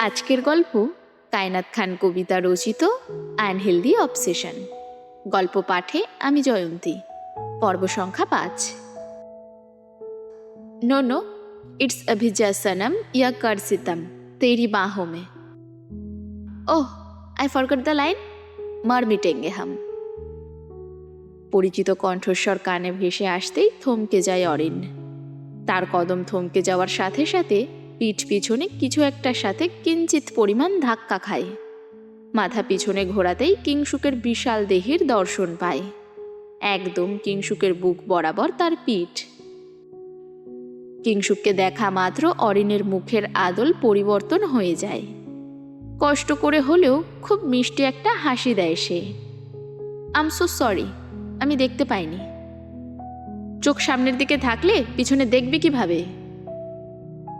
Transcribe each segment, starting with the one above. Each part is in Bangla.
আজকের গল্প কায়নাত খান কবিতা রচিত আনহেলদি অবসেশন। গল্প পাঠে আমি জয়ন্তী। পর্ব সংখ্যা পাঁচ। নো নো ইটস অভিজা সনম, ইয়া করসিতম তেরি বাহোं में oh, I forgot the line, মার মিটেঙ্গে হাম। পরিচিত কণ্ঠস্বর কানে ভেসে আসতেই থমকে যায় অরিন। তার কদম থমকে যাওয়ার সাথে সাথে পিঠ পিছনে কিছু একটার সাথে কিঞ্চিত পরিমাণ ধাক্কা খায়। মাথা পিছনে ঘোরাতেই কিংসুকের বিশাল দেহের দর্শন পায়। একদম কিংসুকের বুক বরাবর তার পিঠ। কিংসুককে দেখা মাত্র অরিনের মুখের আদল পরিবর্তন হয়ে যায়। কষ্ট করে হলেও খুব মিষ্টি একটা হাসি দেয় সে। আম সো সরি আমি দেখতে পাইনি। চোখ সামনের দিকে থাকলে পিছনে দেখবি কীভাবে?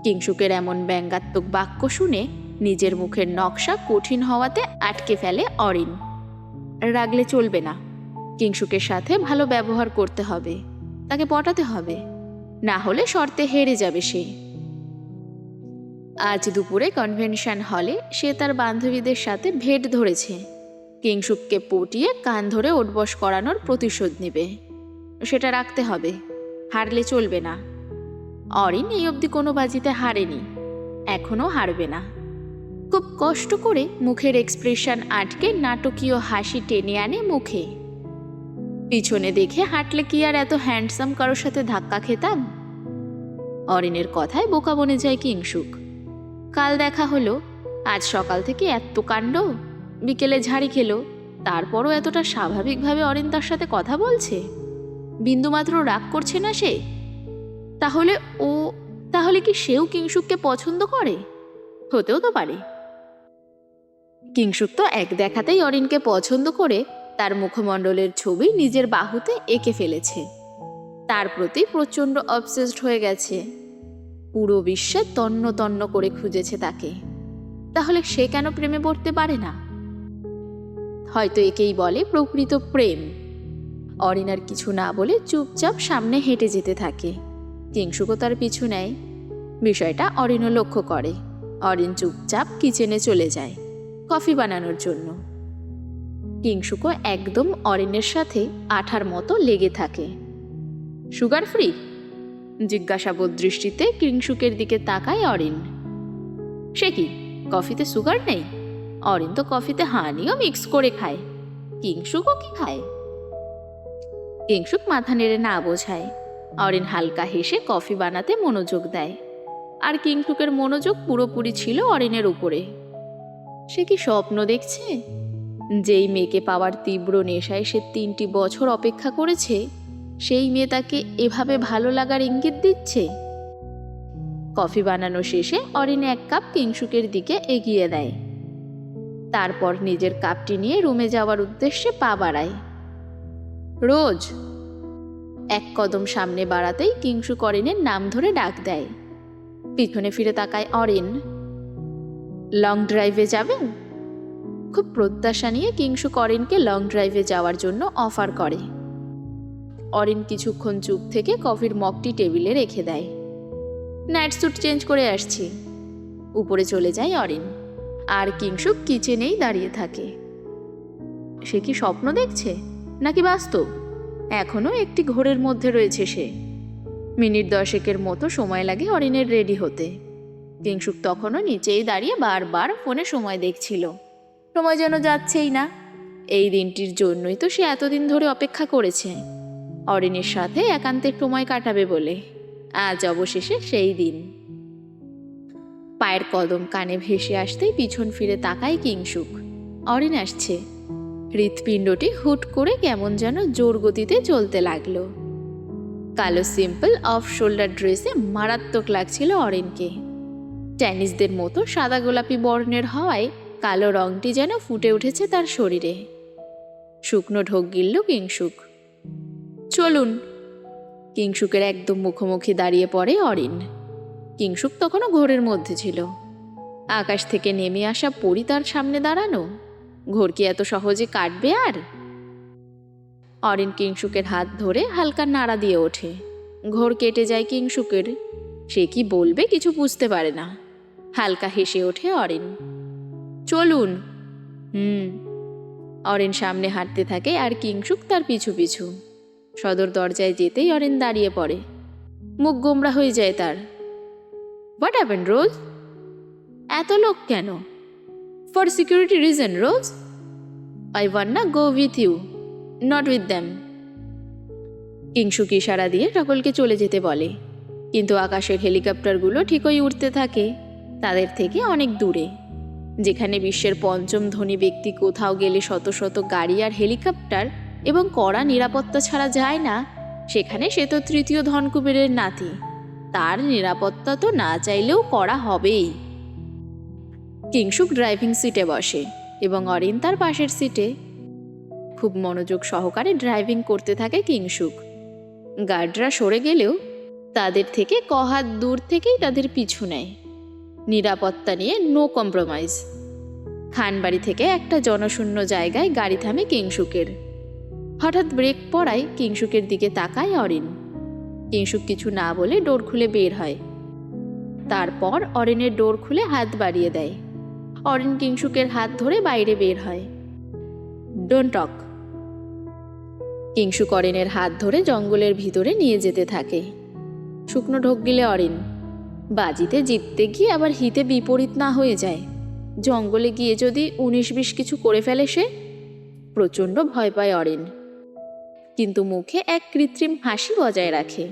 কিংসুকের এমন ব্যঙ্গাত্মক বাক্য শুনে নিজের মুখের নকশা কঠিন হওয়াতে আটকে ফেলে অরিন। রাগলে চলবে না। কিংসুকের সাথে ভালো ব্যবহার করতে হবে। তাকে পটাতে হবে। না হলে শর্তে হেরে যাবে সে। আজ দুপুরে কনভেনশন হলে সে তার বান্ধবীদের সাথে ভেট ধরেছে। কিংসুককে পটিয়ে কান ধরে ওঠবস করানোর প্রতিশোধ নেবে। সেটা রাখতে হবে। হারলে চলবে না। অরিন এই অবধি কোনো বাজিতে হারেনি। এখনও হারবে না। খুব কষ্ট করে মুখের এক্সপ্রেশন আটকে নাটকীয় হাসি টেনে আনে মুখে। পিছনে দেখে হাঁটলে কি আর এত হ্যান্ডসাম কারোর সাথে ধাক্কা খেতাম? অরিনের কথায় বোকা বনে যায় কিংসুক কাল দেখা হলো, আজ সকাল থেকে এত কাণ্ড। বিকেলে ঝাড়ি খেলো, তারপরও এতটা স্বাভাবিকভাবে অরিন তার সাথে কথা বলছে? বিন্দুমাত্র রাগ করছে না সে? তাহলে ও, তাহলে কি সেও কিংসুককে পছন্দ করে? হতেও তো পারে। কিংসুক তো এক দেখাতেই অরিনকে পছন্দ করে, তার মুখমণ্ডলের ছবি নিজের বাহুতে এঁকে ফেলেছে। তার প্রতি প্রচণ্ড অবসেসড হয়ে গেছে। পুরো বিশ্বে তন্ন তন্ন করে খুঁজেছে তাকে। তাহলে সে কেন প্রেমে পড়তে পারে না? হয়তো একেই বলে প্রকৃত প্রেম। অরিন আর কিছু না বলে চুপচাপ সামনে হেঁটে যেতে থাকে। কিংসুকও তার পিছু নেয়। বিষয়টা অরিনও লক্ষ্য করে। অরিন চুপচাপ কিচেনে চলে যায় কফি বানানোর জন্য। কিংসুকও একদম অরিনের সাথে আঠার মতো লেগে থাকে। Sugar free? জিজ্ঞাসাবোধ দৃষ্টিতে কিংসুকের দিকে তাকায় অরিন। সে কি, কফিতে সুগার নেই? অরিন তো কফিতে হানিও মিক্স করে খায়। কিংসুকও কি খায়? কিংসুক মাথা নেড়ে না বোঝায়। অরিন হালকা হেসে কফি বানাতে মনোযোগ দেয়। আর কিংসুকের মনোযোগ পুরোপুরি ছিল অরিনের উপরে। সে কি স্বপ্ন দেখছে? যেই মেয়েকে পাওয়ার তীব্র নেশায় সে তিনটি বছর অপেক্ষা করেছে, সেই মেয়ে তাকে এভাবে ভালো লাগার ইঙ্গিত দিচ্ছে? কফি বানানো শেষে অরিন এক কাপ কিংসুকের দিকে এগিয়ে দেয়। তারপর নিজের কাপটি নিয়ে রুমে যাওয়ার উদ্দেশ্যে পা বাড়ায়। রোজ এক কদম সামনে বাড়াতেই কিংসু অরিনের নাম ধরে ডাক দেয়। পিছনে ফিরে তাকায় অরিন। লং ড্রাইভে যাবেন? খুব প্রত্যাশা নিয়ে কিংসু অরিনকে লং ড্রাইভে যাওয়ার জন্য অফার করে। অরিন কিছুক্ষণ চুপ থেকে কফির মগটি টেবিলে রেখে দেয়। নাইট স্যুট চেঞ্জ করে আসছি। উপরে চলে যায় অরিন। আর কিংসুক কিচেনেই দাঁড়িয়ে থাকে। সে কি স্বপ্ন দেখছে? নাকি বাস্তব? এখনও একটি ঘোরের মধ্যে রয়েছে সে। মিনিট দশেকের মতো সময় লাগে অরিনের রেডি হতে। কিংসুক তখনও নিচেই দাঁড়িয়ে বারবার ফোনে সময় দেখছিল। সময় যেন যাচ্ছেই না। এই দিনটির জন্যই তো সে এতদিন ধরে অপেক্ষা করেছে। অরিনের সাথে একান্তে সময় কাটাবে বলে। আজ অবশেষে সেই দিন। পায়ের কদম কানে ভেসে আসতেই পিছন ফিরে তাকায় কিংসুক। অরিন আসছে। হৃৎপিণ্ডটি হুট করে কেমন যেন জোর গতিতে চলতে লাগল। কালো সিম্পল অফ শোল্ডার ড্রেসে মারাত্মক লাগছিল অরিনকে। টেনিসদের মতো সাদা গোলাপি বর্ণের হওয়ায় কালো রংটি যেন ফুটে উঠেছে তার শরীরে। শুকনো ঢোক গিলল কিংসুক চলুন। কিংসুকের একদম মুখোমুখি দাঁড়িয়ে পড়ে অরিন। কিংসুক তখনও ঘোরের মধ্যে ছিল। আকাশ থেকে নেমে আসা পরি তার সামনে দাঁড়ানো। ঘোর কি এত সহজে কাটবে আর? অরিন কিংসুকের হাত ধরে হালকা নাড়া দিয়ে ওঠে। ঘোর কেটে যায় কিংসুকের সে কি বলবে কিছু বুঝতে পারে না। হালকা হেসে ওঠে অরিন। চলুন। হুম। অরেন সামনে হাঁটতে থাকে আর কিংসুক তার পিছু পিছু। সদর দরজায় যেতেই অরেন দাঁড়িয়ে পড়ে। মুখ গোমরা হয়ে যায় তার। হোয়াট হ্যাপেন রোজ এত লোক কেন? Security reason Rose I wanna go with you not with them Kingshuk ইশারা দিয়ে সকলকে চলে যেতে বলে। কিন্তু আকাশের হেলিকপ্টারগুলো ঠিকই উঠতে থাকে, তাদের থেকে অনেক দূরে। যেখানে বিশ্বের পঞ্চম ধনী ব্যক্তি কোথাও গেলে শত শত গাড়ি আর হেলিকপ্টার এবং কড়া নিরাপত্তা ছাড়া যায় না, সেখানে সে তো তৃতীয় ধনকুবেরের নাতি। তার নিরাপত্তা তো না চাইলেও করা হবেই। কিংসুক ড্রাইভিং সিটে বসে এবং অরিন তার পাশের সিটে। খুব মনোযোগ সহকারে ড্রাইভিং করতে থাকে কিংসুক। গার্ডরা সরে গেলেও তাদের থেকে কহাত দূর থেকেই তাদের পিছু নেয়। নিরাপত্তা নিয়ে নো কম্প্রোমাইজ। খানবাড়ি থেকে একটা জনশূন্য জায়গায় গাড়ি থামে কিংসুকের। হঠাৎ ব্রেক পড়ায় কিংসুকের দিকে তাকায় অরিন। কিংসুক কিছু না বলে ডোর খুলে বের হয়। তারপর অরিনের ডোর খুলে হাত বাড়িয়ে দেয়। অরিন কিংসুকের হাত ধরে বাইরে বের হয়। ডোন্ট টক কিংসুক অরিনের হাত ধরে জঙ্গলের ভিতরে নিয়ে যেতে থাকে। শুকনো ঢোক গিলে অরিন। বাজিতে জিততে গিয়ে আবার হিতে বিপরীত না হয়ে যায়। জঙ্গলে গিয়ে যদি উনিশ বিশ কিছু করে ফেলে সে, প্রচণ্ড ভয় পায় অরিন। কিন্তু মুখে এক কৃত্রিম হাসি বজায় রাখে।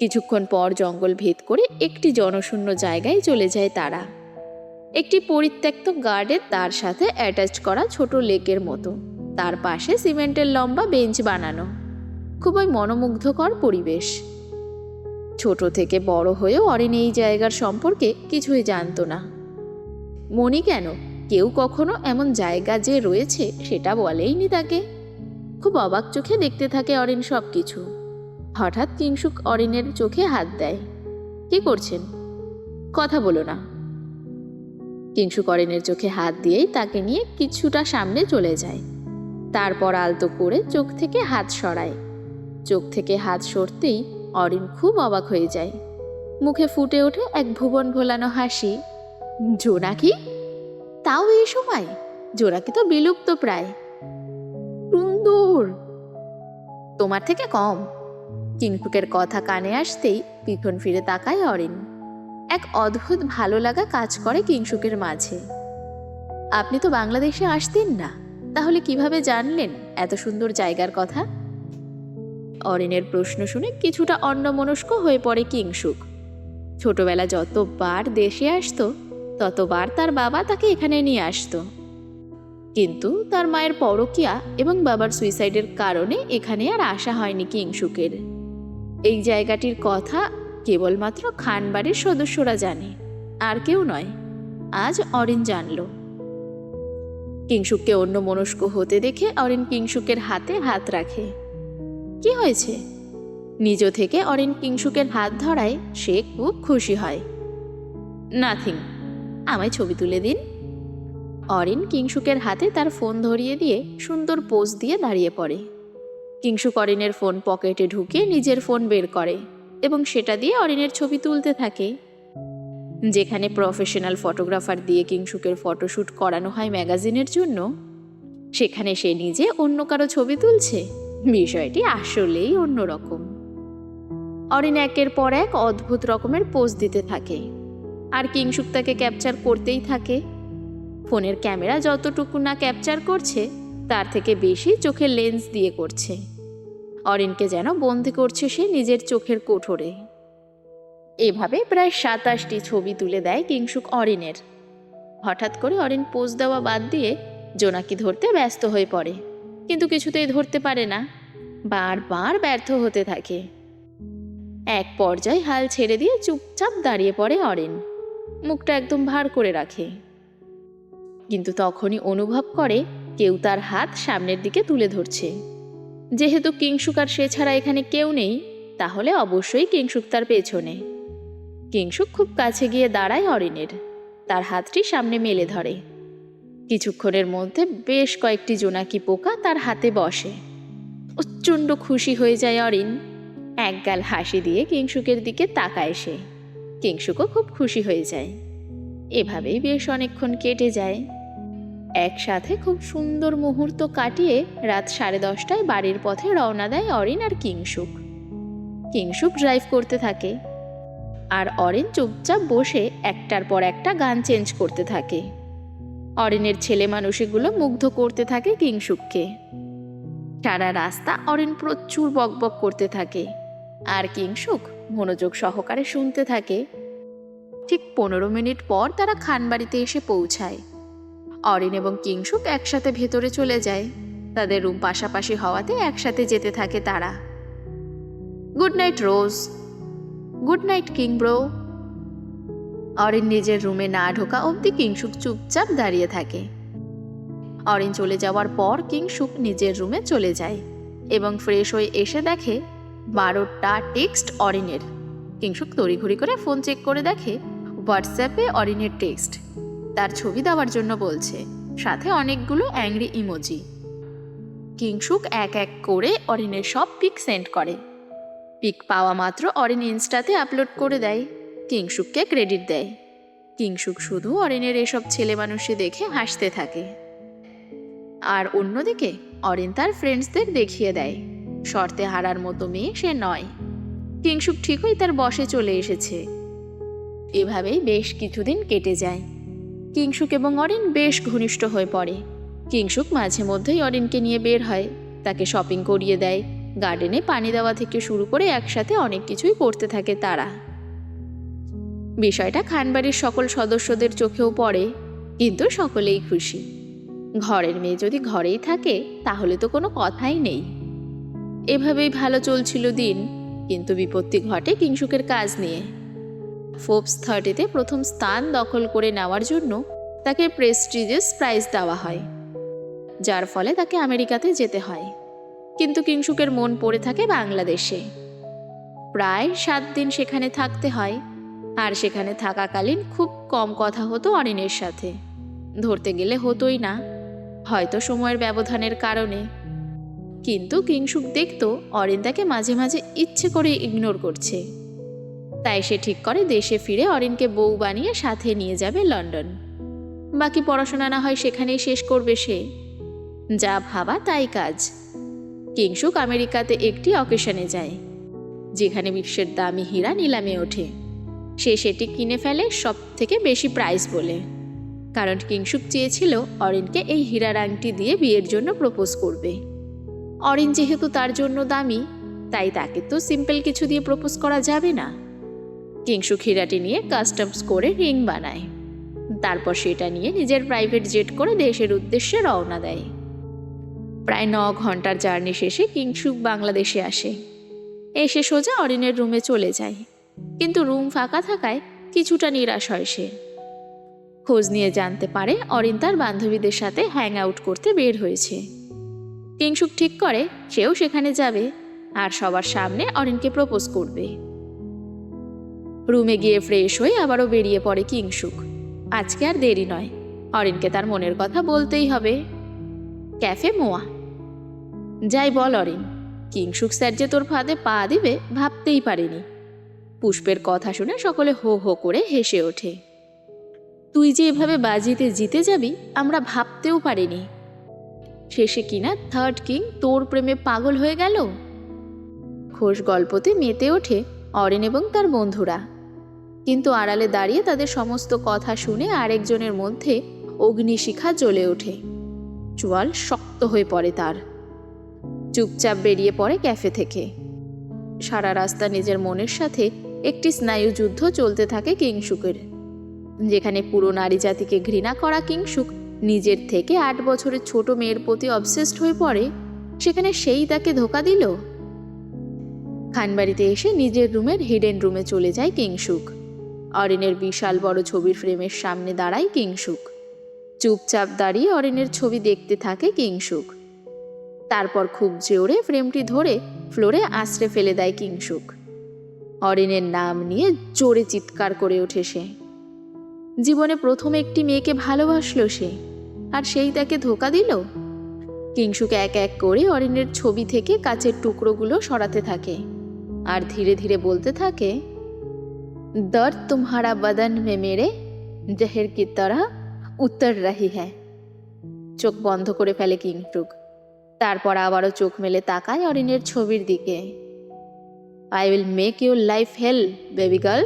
কিছুক্ষণ পর জঙ্গল ভেদ করে একটি জনশূন্য জায়গায় চলে যায় তারা। একটি পরিত্যক্ত গার্ডের তার সাথে অ্যাটাচ করা ছোট লেকের মতো। তার পাশে সিমেন্টের লম্বা বেঞ্চ বানানো। খুবই মনোমুগ্ধকর পরিবেশ। ছোট থেকে বড় হয়েও অরিন এই জায়গার সম্পর্কে কিছুই জানতো না। মনি কেন? কেউ কখনো এমন জায়গা যে রয়েছে সেটা বলেইনি তাকে। খুব অবাক চোখে দেখতে থাকে অরিন সব কিছু হঠাৎ কিংসুক অরিনের চোখে হাত দেয়। কি করছেন? কথা বলো না। কিংসুক অরিনের চোখে হাত দিয়েই তাকে নিয়ে কিছুটা সামনে চলে যায়। তারপর আলতো করে চোখ থেকে হাত সরায়। চোখ থেকে হাত সরতেই অরিন খুব অবাক হয়ে যায়। মুখে ফুটে ওঠে এক ভুবন ভোলানো হাসি। জোনাকি তাও এই সময়? জোনাকি তো বিলুপ্ত প্রায়। সুন্দর। তোমার থেকে কম। কিংটুকের কথা কানে আসতেই পিছন ফিরে তাকায় অরিন। এক অদ্ভুত ভালো লাগা কাজ করে কিংসুকের মাঝে। আপনি তো বাংলাদেশে আসতেন না, তাহলে কীভাবে জানলেন এত সুন্দর জায়গার কথা? অরিনের প্রশ্ন শুনে কিছুটা অন্যমনস্ক হয়ে পড়ে কিংসুক ছোটবেলা যতবার দেশে আসতো, ততবার তার বাবা তাকে এখানে নিয়ে আসতো। কিন্তু তার মায়ের পরকিয়া এবং বাবার সুইসাইডের কারণে এখানে আর আসা হয়নি কিংসুকের এই জায়গাটির কথা কেবলমাত্র খানবাড়ির সদস্যরা জানে। আর কেউ নয়, আজ অরিন জানল। কিংসুককে অন্য মনস্ক হতে দেখে অরিন কিংসুকের হাতে হাত রাখে। কি হয়েছে? নিজ থেকে অরিন কিংসুকের হাত ধরায় সে খুব খুশি হয়। নাথিং, আমায় ছবি তুলে দিন। অরিন কিংসুকের হাতে তার ফোন ধরিয়ে দিয়ে সুন্দর পোজ দিয়ে দাঁড়িয়ে পড়ে। কিংসুক অরিনের ফোন পকেটে ঢুকিয়ে নিজের ফোন বের করে। এবং সেটা দিয়ে অরিনের ছবি তুলতে থাকে। যেখানে প্রফেশনাল ফটোগ্রাফার দিয়ে কিংসুকের ফটোশ্যুট করানো হয় ম্যাগাজিনের জন্য, সেখানে সে নিজে অন্য কারও ছবি তুলছে। বিষয়টি আসলেই অন্যরকম। অরিন একের পর এক অদ্ভুত রকমের পোজ দিতে থাকে। আর কিংসুক তাকে ক্যাপচার করতেই থাকে। ফোনের ক্যামেরা যতটুকু না ক্যাপচার করছে, তার থেকে বেশি চোখের লেন্স দিয়ে করছে। অরিনকে যেন বন্দি করছে সে নিজের চোখের কোঠরে। এভাবে প্রায় সাতাশটি ছবি তুলে দেয় কিংসুক অরিনের। হঠাৎ করে অরিন পোজ দেওয়া বাদ দিয়ে জোনাকি ধরতে ব্যস্ত হয়ে পড়ে, কিন্তু কিছুতেই ধরতে পারে না, বারবার ব্যর্থ হতে থাকে। এক পর্যায়ে হাল ছেড়ে দিয়ে চুপচাপ দাঁড়িয়ে পড়ে অরিন। মুখটা একদম ভার করে রাখে। কিন্তু তখনই অনুভব করে কেউ তার হাত সামনের দিকে তুলে ধরছে। যেহেতু কিংসুক আর সে ছাড়া এখানে কেউ নেই, তাহলে অবশ্যই কিংসুক তার পেছনে। কিংসুক খুব কাছে গিয়ে দাঁড়ায় অরিনের তার হাতটি সামনে মেলে ধরে। কিছুক্ষণের মধ্যে বেশ কয়েকটি জোনাকি পোকা তার হাতে বসে। প্রচণ্ড খুশি হয়ে যায় অরিন একগাল হাসি দিয়ে কিংসুকের দিকে তাকায় সে। কিংসুকও খুব খুশি হয়ে যায়। এভাবেই বেশ অনেকক্ষণ কেটে যায়। একসাথে খুব সুন্দর মুহূর্ত কাটিয়ে রাত সাড়ে দশটায় বাড়ির পথে রওনা দেয় অরিন আর কিংসুক কিংসুক ড্রাইভ করতে থাকে। আর অরিন চুপচাপ বসে একটার পর একটা গান চেঞ্জ করতে থাকে। অরিনের ছেলে মানুষগুলো মুগ্ধ করতে থাকে কিংসুককে সারা রাস্তা অরিন প্রচুর বকবক করতে থাকে। আর কিংসুক মনোযোগ সহকারে শুনতে থাকে। ঠিক পনেরো মিনিট পর তারা খানবাড়িতে এসে পৌঁছায়। অরিন এবং কিংসুক একসাথে ভেতরে চলে যায়। তাদের রুম পাশাপাশি হওয়াতে একসাথে যেতে থাকে তারা। Good night, Rose. Good night, king bro. Orin নিজের রুমে না ঢোকা অবধি কিংসুক চুপচাপ দাঁড়িয়ে থাকে। অরিন চলে যাওয়ার পর কিংসুক নিজের রুমে চলে যায় এবং ফ্রেশ হয়ে এসে দেখে বারোটা টেক্সট অরিনের। কিংসুক তড়িঘড়ি করে ফোন চেক করে দেখে, হোয়াটসঅ্যাপে অরিনের টেক্সট। তার ছবি দেওয়ার জন্য বলছে। সাথে অনেকগুলো অ্যাংরি ইমোজি। কিংসুক এক এক করে অরিনের সব পিক সেন্ড করে। পিক পাওয়া মাত্র অরিন ইনস্টাতে আপলোড করে দেয়। কিংসুককে ক্রেডিট দেয়। কিংসুক শুধু অরিনের এসব ছেলে মানুষে দেখে হাসতে থাকে। আর অন্যদিকে, অরিন তার ফ্রেন্ডসদের দেখিয়ে দেয়। শর্তে হারার মতো মেয়ে সে নয়। কিংসুক ঠিকই তার বসে চলে এসেছে। এভাবেই বেশ কিছুদিন কেটে যায়। কিংসুক এবং অরিন বেশ ঘনিষ্ঠ হয়ে পড়ে। কিংসুক মাঝে মধ্যেই অরিনকে নিয়ে বের হয়। তাকে শপিং করিয়ে দেয়। গার্ডেনে পানি দেওয়া থেকে শুরু করে একসাথে অনেক কিছুই করতে থাকে তারা। বিষয়টা খানবাড়ির সকল সদস্যদের চোখেও পড়ে, কিন্তু সকলেই খুশি। ঘরের মেয়ে যদি ঘরেই থাকে, তাহলে তো কোনো কথাই নেই। এভাবেই ভালো চলছিল দিন, কিন্তু বিপত্তি ঘটে কিংসুকের কাজ নিয়ে। ফোর্বস থার্টিতে প্রথম স্থান দখল করে নেওয়ার জন্য তাকে প্রেস্টিজিয়াস প্রাইজ দেওয়া হয়, যার ফলে তাকে আমেরিকাতে যেতে হয়। কিন্তু কিংসুকের মন পড়ে থাকে বাংলাদেশে। প্রায় সাত দিন সেখানে থাকতে হয়, আর সেখানে থাকাকালীন খুব কম কথা হতো অরিনের সাথে। ধরতে গেলে হতোই না, হয়তো সময়ের ব্যবধানের কারণে। কিন্তু কিংসুক দেখতো অরিন তাকে মাঝে মাঝে ইচ্ছে করে ইগনোর করছে। তাই সে ঠিক করে দেশে ফিরে অরিনকে বউ বানিয়ে সাথে নিয়ে যাবে লন্ডন। বাকি পড়াশোনা না হয় সেখানেই শেষ করবে সে। যা ভাবা তাই কাজ। কিংসুক আমেরিকাতে একটি অকেশনে যায়, যেখানে বিশ্বের দামি হীরা নিলামে ওঠে। সে সেটি কিনে ফেলে সব থেকে বেশি প্রাইস বলে। কারণ কিংসুক চেয়েছিল অরিনকে এই হীরার আংটি দিয়ে বিয়ের জন্য প্রপোজ করবে। অরিন যেহেতু তার জন্য দামি, তাই তাকে তো সিম্পল কিছু দিয়ে প্রপোজ করা যাবে না। কিংসুক হীরাটি নিয়ে কাস্টমস করে রিং বানায়। তারপর সেটা নিয়ে নিজের প্রাইভেট জেট করে দেশের উদ্দেশ্যে রওনা দেয়। প্রায় ন ঘণ্টার জার্নি শেষে কিংসুক বাংলাদেশে আসে। এসে সোজা অরিনের রুমে চলে যায়। কিন্তু রুম ফাঁকা থাকায় কিছুটা নিরাশ হয় সে। খোঁজ নিয়ে জানতে পারে অরিন তার বান্ধবীদের সাথে হ্যাং আউট করতে বের হয়েছে। কিংসুক ঠিক করে, সেও সেখানে যাবে, আর সবার সামনে অরিনকে প্রপোজ করবে। রুমে গিয়ে ফ্রেশ হয়ে আবারও বেরিয়ে পড়ে কিংসুক আজকে আর দেরি নয়। অরিনকে তার মনের কথা বলতেই হবে। ক্যাফে মোয়া। যাই বল অরিন কিংসুক স্যার যে তোর ফাঁদে পা দিবে ভাবতেই পারেনি। পুষ্পের কথা শুনে সকলে হো হো করে হেসে ওঠে। তুই যে এভাবে বাজিতে জিতে যাবি, আমরা ভাবতেও পারিনি। শেষে কিনা থার্ড কিং তোর প্রেমে পাগল হয়ে গেল? খোশ গল্পতে মেতে ওঠে অরেন এবং তার বন্ধুরা। কিন্তু আড়ালে দাঁড়িয়ে তাদের সমস্ত কথা শুনে আরেকজনের মধ্যে অগ্নিশিখা জ্বলে ওঠে। চোয়াল শক্ত হয়ে পড়ে তার। চুপচাপ বেরিয়ে পড়ে ক্যাফে থেকে। সারা রাস্তা নিজের মনের সাথে একটি স্নায়ু যুদ্ধ চলতে থাকে কিংসুকের যেখানে পুরো নারী জাতিকে ঘৃণা করা কিংসুক নিজের থেকে আট বছরের ছোট মেয়ের প্রতি অবসেসড হয়ে পড়ে, সেখানে সেই তাকে ধোকা দিল। খানবাড়িতে এসে নিজের রুমের হিডেন রুমে চলে যায় কিংসুক অরিনের বিশাল বড় ছবির ফ্রেমের সামনে দাঁড়ায় কিংসুক। চুপচাপ দাঁড়িয়ে অরিনের ছবি দেখতে থাকে কিংসুক। তারপর খুব জোরে ফ্রেমটি ধরে ফ্লোরে আশ্রে ফেলে দেয় কিংসুক। অরিনের নাম নিয়ে জোরে চিৎকার করে ওঠে সে। জীবনে প্রথম একটি মেয়েকে ভালোবাসলো সে, আর সেই তাকে ধোকা দিল। কিংসুক এক এক করে অরিনের ছবি থেকে কাচের টুকরোগুলো সরাতে থাকে, আর ধীরে ধীরে বলতে থাকে দর্দ तुम्हारा बदन में मेरे जहर की तरह উত্তর রাহি হ্যাঁ চোখ বন্ধ করে ফেলে কিংফ্রুক তারপর আবারও চোখ মেলে তাকায় অরিনের ছবির দিকে I will make your life hell baby girl